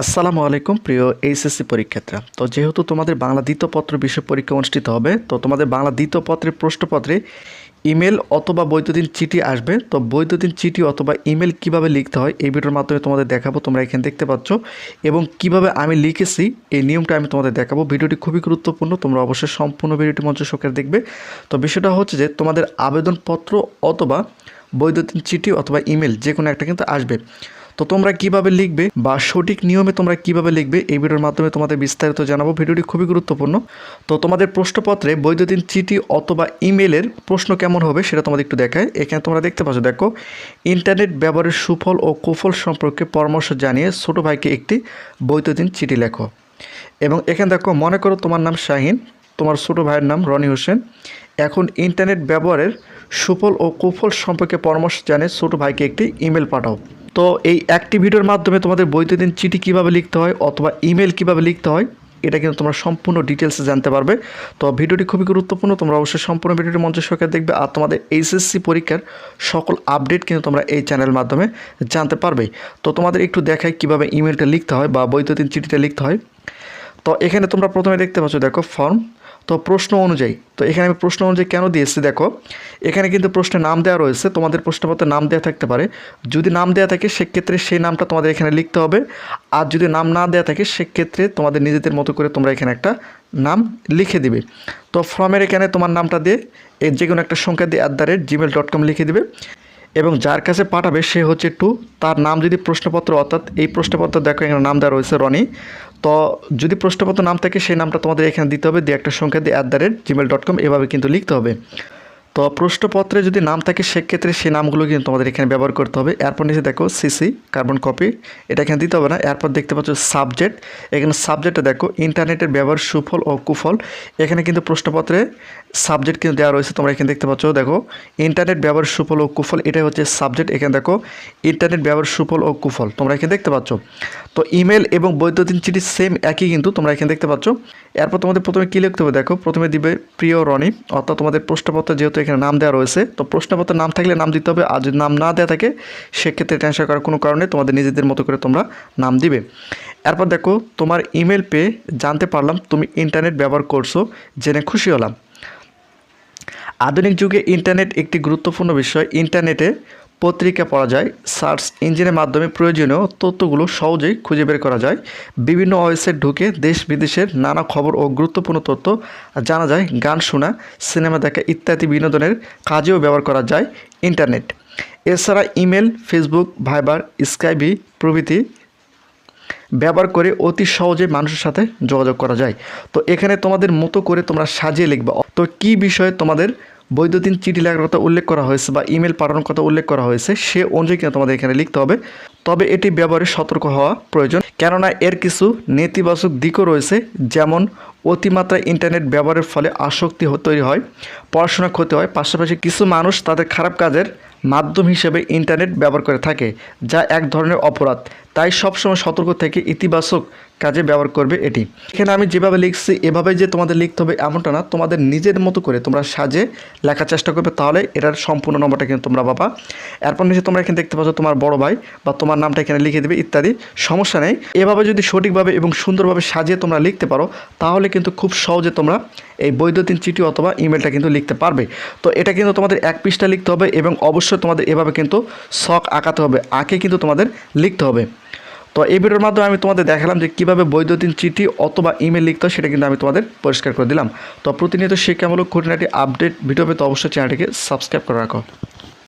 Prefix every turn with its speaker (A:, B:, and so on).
A: আসসালামু আলাইকুম, প্রিয় এইচএসসি পরীক্ষার্থীরা। তো যেহেতু তোমাদের বাংলা দ্বিতীয় পত্র বিষয় পরীক্ষা অনুষ্ঠিত হবে, তো তোমাদের বাংলা দ্বিতীয় পত্রের প্রশ্নপত্রে ইমেল অথবা বৈদ্যুতিন চিঠি আসবে। তো বৈদ্যুতিন চিঠি অথবা ইমেল কীভাবে লিখতে হয়, এই ভিডিওর মাধ্যমে তোমাদের দেখাবো, তোমরা এখানে দেখতে পাচ্ছ। এবং কীভাবে আমি লিখেছি, এই নিয়মটা আমি তোমাদের দেখাবো। ভিডিওটি খুবই গুরুত্বপূর্ণ, তোমরা অবশ্যই সম্পূর্ণ ভিডিওটি মঞ্চ সহকারে দেখবে। তো বিষয়টা হচ্ছে যে, তোমাদের আবেদনপত্র অথবা বৈদ্যুতিন চিঠি অথবা ইমেল যে কোনো একটা কিন্তু আসবে। তো তোমরা কীভাবে লিখবে বা সঠিক নিয়মে তোমরা কীভাবে লিখবে এই ভিডিওর মাধ্যমে তোমাদের বিস্তারিত জানাব। ভিডিওটি খুবই গুরুত্বপূর্ণ। তো তোমাদের প্রশ্নপত্রে বৈদ্যুতিন চিঠি অথবা ইমেলের প্রশ্ন কেমন হবে সেটা তোমাদের একটু দেখায় এখানে তোমরা দেখতে পাচ্ছ, দেখো, ইন্টারনেট ব্যবহারের সুফল ও কুফল সম্পর্কে পরামর্শ জানিয়ে ছোট ভাইকে একটি বৈদ্যুতিন চিঠি লেখো। এবং এখানে দেখো, মনে করো তোমার নাম শাহিন, তোমার ছোট ভাইয়ের নাম রনি হোসেন। এখন ইন্টারনেট ব্যবহারের সুফল ও কুফল সম্পর্কে পরামর্শ জানিয়ে ছোট ভাইকে একটি ইমেল পাঠাও। তো এই একটি ভিডিওর মাধ্যমে তোমাদের বৈদ্যুতিন চিঠি কীভাবে লিখতে হয় অথবা ইমেল কীভাবে লিখতে হয়, এটা কিন্তু তোমরা সম্পূর্ণ ডিটেলসে জানতে পারবে। তো ভিডিওটি খুবই গুরুত্বপূর্ণ, তোমরা অবশ্যই সম্পূর্ণ ভিডিওটি মঞ্চ সহকারে দেখবে আর তোমাদের এইচএসসি পরীক্ষার সকল আপডেট কিন্তু তোমরা এই চ্যানেলের মাধ্যমে জানতে পারবে। তো তোমাদের একটু দেখাই কীভাবে ইমেলটা লিখতে হয় বা বৈদ্যুতিন চিঠিটা লিখতে হয়। তো এখানে তোমরা প্রথমে দেখতে পাচ্ছ, দেখো ফর্ম তো প্রশ্ন অনুযায়ী, তো এখানে আমি প্রশ্ন অনুযায়ী কেন দিয়েছি দেখো, এখানে কিন্তু প্রশ্নে নাম দেওয়া রয়েছে, তোমাদের প্রশ্নপত্রে নাম দেওয়া থাকতে পারে। যদি নাম দেওয়া থাকে, সেক্ষেত্রে সেই নামটা তোমাদের এখানে লিখতে হবে। আর যদি নাম না দেওয়া থাকে, সেক্ষেত্রে তোমাদের নিজেদের মতো করে তোমরা এখানে একটা নাম লিখে দিবে। তো ফর্মের এখানে তোমার নামটা দিয়ে এর যে কোনো একটা সংখ্যা দিয়ে at the rate Gmail dot com লিখে দিবে। এবং যার কাছে পাঠাবে সে হচ্ছে টু। তার নাম যদি প্রশ্নপত্র, অর্থাৎ এই প্রশ্নপত্র দেখো, এখানে নাম দেওয়া রয়েছে রনি। তো যদি প্রশ্নপত্র নাম থাকে, সেই নামটা তোমাদের এখানে দিতে হবে। দিয়ে একটা সংখ্যা দিয়ে at the rate Gmail dot com এভাবে কিন্তু লিখতে হবে। তো প্রশ্নপত্রে যদি নাম থাকে, সেক্ষেত্রে সেই নামগুলো কিন্তু তোমাদের এখানে ব্যবহার করতে হবে। এরপর নিচে দেখো সিসি কার্বন কপি এটা এখানে দিতে হবে না। এরপর দেখতে পাচ্ছ সাবজেক্ট এখানে সাবজেক্টে দেখো ইন্টারনেটের ব্যবহার সুফল ও কুফল। এখানে কিন্তু প্রশ্নপত্রে সাবজেক্ট কিন্তু দেওয়া রয়েছে, তোমরা এখানে দেখতে পাচ্ছ, দেখো ইন্টারনেট ব্যবহার সুফল ও কুফল, এটাই হচ্ছে সাবজেক্ট এখানে দেখো ইন্টারনেট ব্যবহার সুফল ও কুফল, তোমরা এখানে দেখতে পাচ্ছ। তো ইমেল এবং বৈদ্যুতিন চিঠি সেম একই কিন্তু, তোমরা এখানে দেখতে পাচ্ছ। এরপর তোমাদের প্রথমে কী লিখতে হবে? দেখো, প্রথমে দিবে প্রিয় রনি, অর্থাৎ তোমাদের প্রশ্নপত্র যেহেতু এখানে নাম দেওয়া রয়েছে, তো প্রশ্নপত্রের নাম থাকলে নাম দিতে হবে, আর যদি নাম না দেওয়া থাকে, সেক্ষেত্রে টেনশন করার কোনো কারণে তোমাদের নিজেদের মতো করে তোমরা নাম দিবে। এরপর দেখো, তোমার ইমেল পেয়ে জানতে পারলাম তুমি ইন্টারনেট ব্যবহার করছ, জেনে খুশি হলাম। আধুনিক যুগে ইন্টারনেট একটি গুরুত্বপূর্ণ বিষয়। ইন্টারনেটে পত্রিকা পড়া যায়, সার্চ ইঞ্জিনের মাধ্যমে প্রয়োজনীয় তথ্যগুলো সহজেই খুঁজে বের করা যায়। বিভিন্ন ওয়েবসাইট ঢুকে দেশ বিদেশের নানা খবর ও গুরুত্বপূর্ণ তথ্য জানা যায়, গান শোনা, সিনেমা দেখা ইত্যাদি বিনোদনের কাজেও ব্যবহার করা যায় ইন্টারনেট। এছাড়া ইমেল, ফেসবুক, ভাইবার স্কাইবি প্রভৃতি ব্যবহার করে অতি সহজে মানুষের সাথে যোগাযোগ করা যায়। তো এখানে তোমাদের মতো করে তোমরা সাজিয়ে লিখবে। তো কি বিষয়ে তোমাদের বৈদ্যুতিন চিঠি লেখার কথা উল্লেখ করা হয়েছে বা ইমেল পাঠানোর কথা উল্লেখ করা হয়েছে, সে অনুযায়ী কিন্তু তোমাদের এখানে লিখতে হবে। তবে এটি ব্যবহারে সতর্ক হওয়া প্রয়োজন। কেননা এর কিছু নেতিবাচক দিকও রয়েছে, যেমন অতিমাত্রায় ইন্টারনেট ব্যবহারের ফলে আসক্তি তৈরি হয়, পড়াশোনা ক্ষতি হয়। পাশাপাশি কিছু মানুষ তাদের খারাপ কাজের মাধ্যম হিসেবে ইন্টারনেট ব্যবহার করে থাকে, যা এক ধরনের অপরাধ। তাই সবসময় সতর্ক থেকে ইতিবাচক কাজে ব্যবহার করবে এটি। এখানে আমি যেভাবে লিখছি, এভাবে যে তোমাদের লিখতে হবে এমনটা না, তোমাদের নিজের মতো করে তোমরা সাজে লেখার চেষ্টা করবে, তাহলে এটার সম্পূর্ণ নম্বরটা কিন্তু তোমরা পাবা। এরপর নিচে তোমরা এখানে দেখতে পাচ্ছ তোমার বড় ভাই বা তোমার নামটা এখানে লিখে দেবে, ইত্যাদি। সমস্যা নেই। এভাবে যদি সঠিকভাবে এবং সুন্দরভাবে সাজিয়ে তোমরা লিখতে পারো, তাহলে কিন্তু খুব সহজে তোমরা এই বৈদ্যুতিন চিঠি অথবা ইমেলটা কিন্তু লিখতে পারবে। তো এটা কিন্তু তোমাদের এক পৃষ্ঠা লিখতে হবে এবং অবশ্যই তোমাদের এভাবে কিন্তু শখ আঁকাতে হবে, আঁকে কিন্তু তোমাদের লিখতে হবে। তো এই ভিডিওর মাধ্যমে আমি তোমাদের দেখালাম যে কীভাবে বৈদ্যুতিন চিঠি অথবা ইমেল লিখতে সেটা কিন্তু আমি তোমাদের পরিষ্কার করে দিলাম। তো প্রতিনিয়ত শিক্ষামূলক খুঁটিনাটি আপডেট, ভিডিও পেতে অবশ্যই চ্যানেলটিকে সাবস্ক্রাইব করে রাখো।